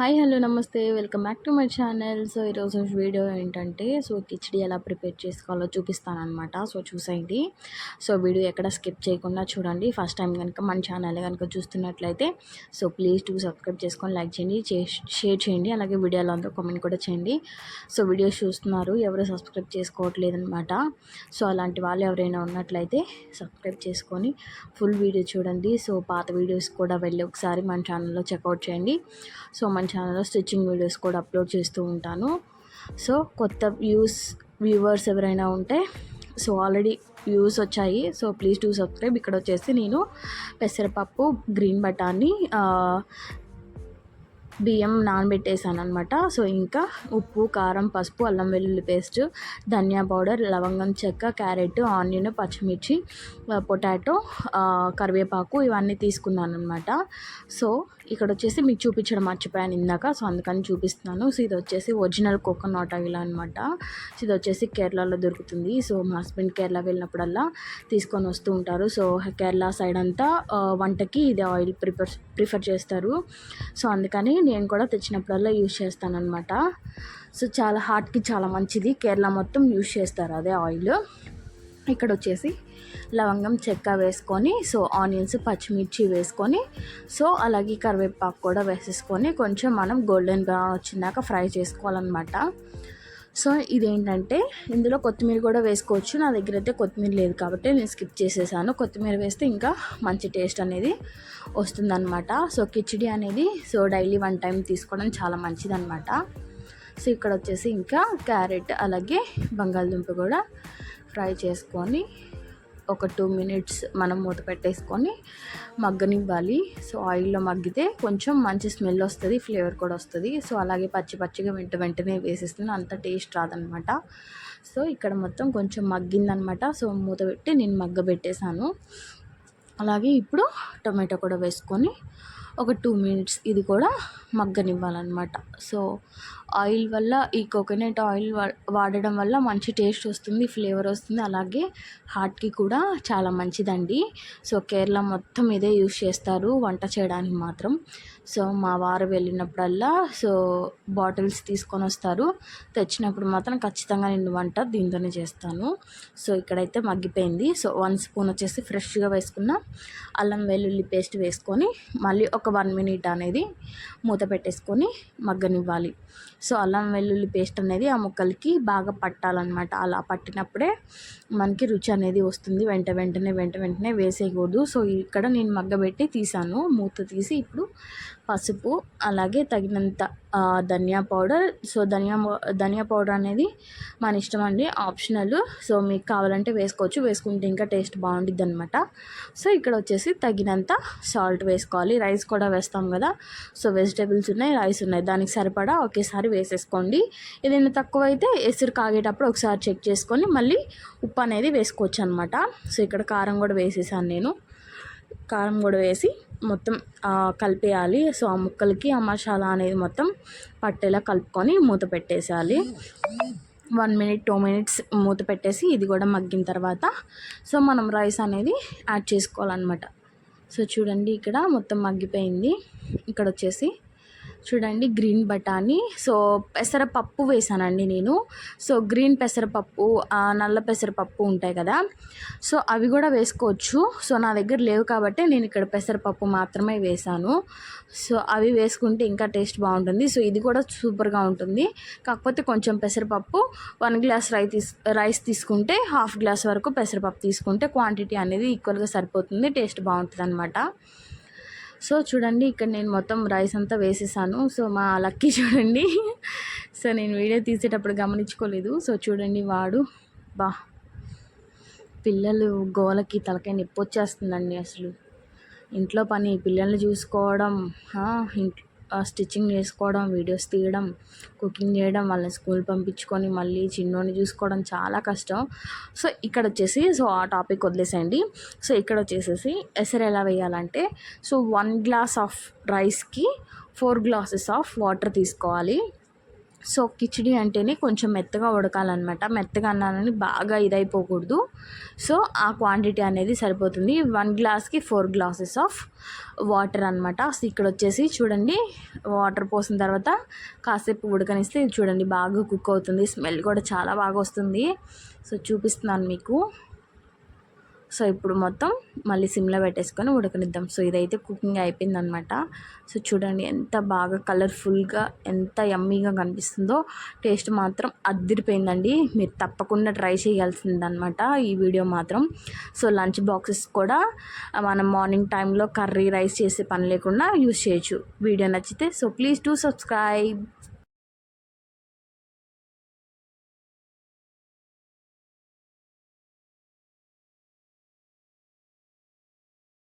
Hi hello నమస్తే. Welcome back to my channel. So ఈరోజు video ఏంటంటే సో కిచడీ ఎలా ప్రిపేర్ చేసుకోవాలో చూపిస్తానమాట సో చూసేయండి. సో వీడియో ఎక్కడ స్కిప్ చేయకుండా చూడండి. ఫస్ట్ టైం కనుక మన ఛానల్ కనుక చూస్తున్నట్లయితే సో ప్లీజ్ టూ సబ్స్క్రైబ్ చేసుకొని లైక్ చేయండి షేర్ చేయండి అలాగే వీడియోలో అందరూ కామెంట్ కూడా చేయండి. సో వీడియోస్ చూస్తున్నారు ఎవరు సబ్స్క్రైబ్ చేసుకోవట్లేదు అనమాట సో అలాంటి వాళ్ళు ఎవరైనా ఉన్నట్లయితే సబ్స్క్రైబ్ చేసుకొని ఫుల్ వీడియో చూడండి. సో పాత వీడియోస్ కూడా వెళ్ళి ఒకసారి మన ఛానల్లో చెక్అవుట్ చేయండి. సో మన ఛానల్లో స్టిచ్చింగ్ వీడియోస్ కూడా అప్లోడ్ చేస్తూ ఉంటాను. సో కొత్త వ్యూస్ వ్యూవర్స్ ఎవరైనా ఉంటే సో ఆల్రెడీ వ్యూస్ వచ్చాయి. So please do subscribe. ఇక్కడ వచ్చేసి నేను పెసరపప్పు గ్రీన్ బటాన్ని బియ్యం నానబెట్టేసాను అనమాట సో ఇంకా ఉప్పు కారం పసుపు అల్లం వెల్లుల్లి పేస్ట్ ధనియా పౌడర్ లవంగం చెక్క క్యారెట్ ఆనియన్ పచ్చిమిర్చి పొటాటో కరివేపాకు ఇవన్నీ తీసుకున్నాను అనమాట సో ఇక్కడ వచ్చేసి మీకు చూపించడం మర్చిపోయాను ఇందాక సో అందుకని చూపిస్తున్నాను. సో ఇది వచ్చేసి ఒరిజినల్ కోకోనట్ ఆయిల్ అనమాట సో ఇది వచ్చేసి కేరళలో దొరుకుతుంది. సో మా హస్బెండ్ కేరళ వెళ్ళినప్పుడల్లా తీసుకొని వస్తూ ఉంటారు. సో కేరళ సైడ్ అంతా వంటకి ఇది ఆయిల్ ప్రిఫర్ ప్రిఫర్ చేస్తారు. సో అందుకని నేను కూడా తెచ్చినప్పుడల్లా యూజ్ చేస్తానన్నమాట. సో చాలా హార్ట్కి చాలా మంచిది. కేరళ మొత్తం యూజ్ చేస్తారు అదే ఆయిల్. ఇక్కడ వచ్చేసి లవంగం చెక్క వేసుకొని సో ఆనియన్స్ పచ్చిమిర్చి వేసుకొని సో అలాగే కరివేపాకు కూడా వేసేసుకొని కొంచెం మనం గోల్డెన్ బ్రౌన్ వచ్చిందాక ఫ్రై చేసుకోవాలన్నమాట. సో ఇదేంటంటే ఇందులో కొత్తిమీర కూడా వేసుకోవచ్చు. నా దగ్గర అయితే కొత్తిమీర లేదు కాబట్టి నేను స్కిప్ చేసేసాను. కొత్తిమీర వేస్తే ఇంకా మంచి టేస్ట్ అనేది వస్తుందన్నమాట. సో కిచిడి అనేది సో డైలీ వన్ టైం తీసుకోవడం చాలా మంచిదన్నమాట. సో ఇక్కడ వచ్చేసి ఇంకా క్యారెట్ అలాగే బంగాళదుంప కూడా ఫ్రై చేసుకొని ఒక టూ మినిట్స్ మనం మూత పెట్టేసుకొని మగ్గనివ్వాలి. సో ఆయిల్లో మగ్గితే కొంచెం మంచి స్మెల్ వస్తుంది ఫ్లేవర్ కూడా వస్తుంది. సో అలాగే పచ్చి పచ్చిగా వెంట వెంటనే వేసేస్తుంది అంత టేస్ట్ రాదనమాట. సో ఇక్కడ మొత్తం కొంచెం మగ్గిందనమాట. సో మూత పెట్టి నేను మగ్గ పెట్టేశాను అలాగే ఇప్పుడు టొమాటో కూడా వేసుకొని ఒక టూ మినిట్స్ ఇది కూడా మగ్గనివ్వాలన్నమాట. సో ఆయిల్ వల్ల ఈ కోకోనట్ ఆయిల్ వాడడం వల్ల మంచి టేస్ట్ వస్తుంది ఫ్లేవర్ వస్తుంది. అలాగే హార్ట్కి కూడా చాలా మంచిదండి. సో కేరళ మొత్తం ఇదే యూస్ చేస్తారు వంట చేయడానికి మాత్రం. సో మా వారు వెళ్ళినప్పుడల్లా సో బాటిల్స్ తీసుకొని వస్తారు. తెచ్చినప్పుడు మాత్రం ఖచ్చితంగా నేను వంట దీంతోనే చేస్తాను. సో ఇక్కడైతే మగ్గిపోయింది. సో వన్ స్పూన్ వచ్చేసి ఫ్రెష్గా వేసుకున్న అల్లం వెల్లుల్లి పేస్ట్ వేసుకొని మళ్ళీ ఒక వన్ మినిట్ అనేది మూత పెట్టేసుకొని మగ్గనివ్వాలి. సో అల్లం వెల్లుల్లి పేస్ట్ అనేది ఆ ముక్కలకి బాగా పట్టాలన్నమాట. అలా పట్టినప్పుడే మనకి రుచి అనేది వస్తుంది. వెంట వెంటనే వెంట వెంటనే వేసేయకూడదు. సో ఇక్కడ నేను మగ్గబెట్టి తీసాను. మూత తీసి ఇప్పుడు పసుపు అలాగే తగినంత ధనియా పౌడర్. సో ధనియా ధనియా పౌడర్ అనేది మన ఇష్టం అండి. ఆప్షనల్. సో మీకు కావాలంటే వేసుకోవచ్చు. వేసుకుంటే ఇంకా టేస్ట్ బాగుంటుంది అనమాట సో ఇక్కడ వచ్చేసి తగినంత సాల్ట్ వేసుకోవాలి. రైస్ కూడా వేస్తాం కదా. సో వెజిటేబుల్స్ ఉన్నాయి రైస్ ఉన్నాయి. దానికి సరిపడా ఒకేసారి వేసేసుకోండి. ఏదైనా తక్కువ అయితే ఎసురు కాగేటప్పుడు ఒకసారి చెక్ చేసుకొని మళ్ళీ ఉప్పు అనేది వేసుకోవచ్చు అనమాట సో ఇక్కడ కారం కూడా వేసేసాను నేను. కారం కూడా వేసి మొత్తం కలిపేయాలి. సో ఆ ముక్కలకి ఆ మసాలా అనేది మొత్తం పట్టేలా కలుపుకొని మూత పెట్టేసేయాలి. వన్ మినిట్ టూ మినిట్స్ మూత పెట్టేసి ఇది కూడా మగ్గిన తర్వాత సో మనం రైస్ అనేది యాడ్ చేసుకోవాలన్నమాట సో చూడండి ఇక్కడ మొత్తం మగ్గిపోయింది. ఇక్కడ వచ్చేసి చూడండి గ్రీన్ బఠానీ. సో పెసరపప్పు వేసానండి నేను. సో గ్రీన్ పెసరపప్పు నల్ల పెసరపప్పు ఉంటాయి కదా. సో అవి కూడా వేసుకోవచ్చు. సో నా దగ్గర లేవు కాబట్టి నేను ఇక్కడ పెసరపప్పు మాత్రమే వేసాను. సో అవి వేసుకుంటే ఇంకా టేస్ట్ బాగుంటుంది. సో ఇది కూడా సూపర్గా ఉంటుంది. కాకపోతే కొంచెం పెసరపప్పు వన్ గ్లాస్ రై తీస్ రైస్ తీసుకుంటే హాఫ్ గ్లాస్ వరకు పెసరపప్పు తీసుకుంటే క్వాంటిటీ అనేది ఈక్వల్గా సరిపోతుంది టేస్ట్ బాగుంటుంది అనమాట సో చూడండి ఇక్కడ నేను మొత్తం రైస్ అంతా వేసేసాను. సో మా లక్కీ చూడండి. సో నేను వీడియో తీసేటప్పుడు గమనించుకోలేదు. సో చూడండి వాడు. బా. పిల్లలు గోలకి తలకాయ నొప్పి వచ్చేస్తుందండి అసలు. ఇంట్లో పని పిల్లల్ని చూసుకోవడం ఇంట్లో స్టిచ్చింగ్ చేసుకోవడం వీడియోస్ తీయడం కుకింగ్ చేయడం వాళ్ళని స్కూల్ పంపించుకొని మళ్ళీ చిన్నోని చూసుకోవడం చాలా కష్టం. సో ఇక్కడ వచ్చేసి సో ఆ టాపిక్ వదిలేసేయండి. సో ఇక్కడ వచ్చేసేసి ఎసరు ఎలా వేయాలంటే సో వన్ గ్లాస్ ఆఫ్ రైస్కి ఫోర్ గ్లాసెస్ ఆఫ్ వాటర్ తీసుకోవాలి. సో కిచిడి అంటేనే కొంచెం మెత్తగా ఉడకాలన్నమాట. మెత్తగా అన్నానని బాగా ఇదైపోకూడదు. సో ఆ క్వాంటిటీ అనేది సరిపోతుంది. వన్ గ్లాస్కి ఫోర్ గ్లాసెస్ ఆఫ్ వాటర్ అనమాట ఇక్కడ వచ్చేసి చూడండి వాటర్ పోసిన తర్వాత కాసేపు ఉడకనిస్తే చూడండి బాగా కుక్ అవుతుంది. స్మెల్ కూడా చాలా బాగా వస్తుంది. సో చూపిస్తున్నాను మీకు. సో ఇప్పుడు మొత్తం మళ్ళీ సిమ్లో పెట్టేసుకొని ఉడకనిద్దాం. సో ఇదైతే కుకింగ్ అయిపోయిందనమాట సో చూడండి ఎంత బాగా కలర్ఫుల్గా ఎంత యమ్మీగా కనిపిస్తుందో. టేస్ట్ మాత్రం అద్దరిపోయిందండి. మీరు తప్పకుండా ట్రై చేయాల్సిందనమాట ఈ వీడియో మాత్రం. సో లంచ్ బాక్సెస్ కూడా మనం మార్నింగ్ టైంలో కర్రీ రైస్ చేసే పని లేకుండా యూస్ చేయొచ్చు. వీడియో నచ్చితే సో ప్లీజ్ టు సబ్స్క్రైబ్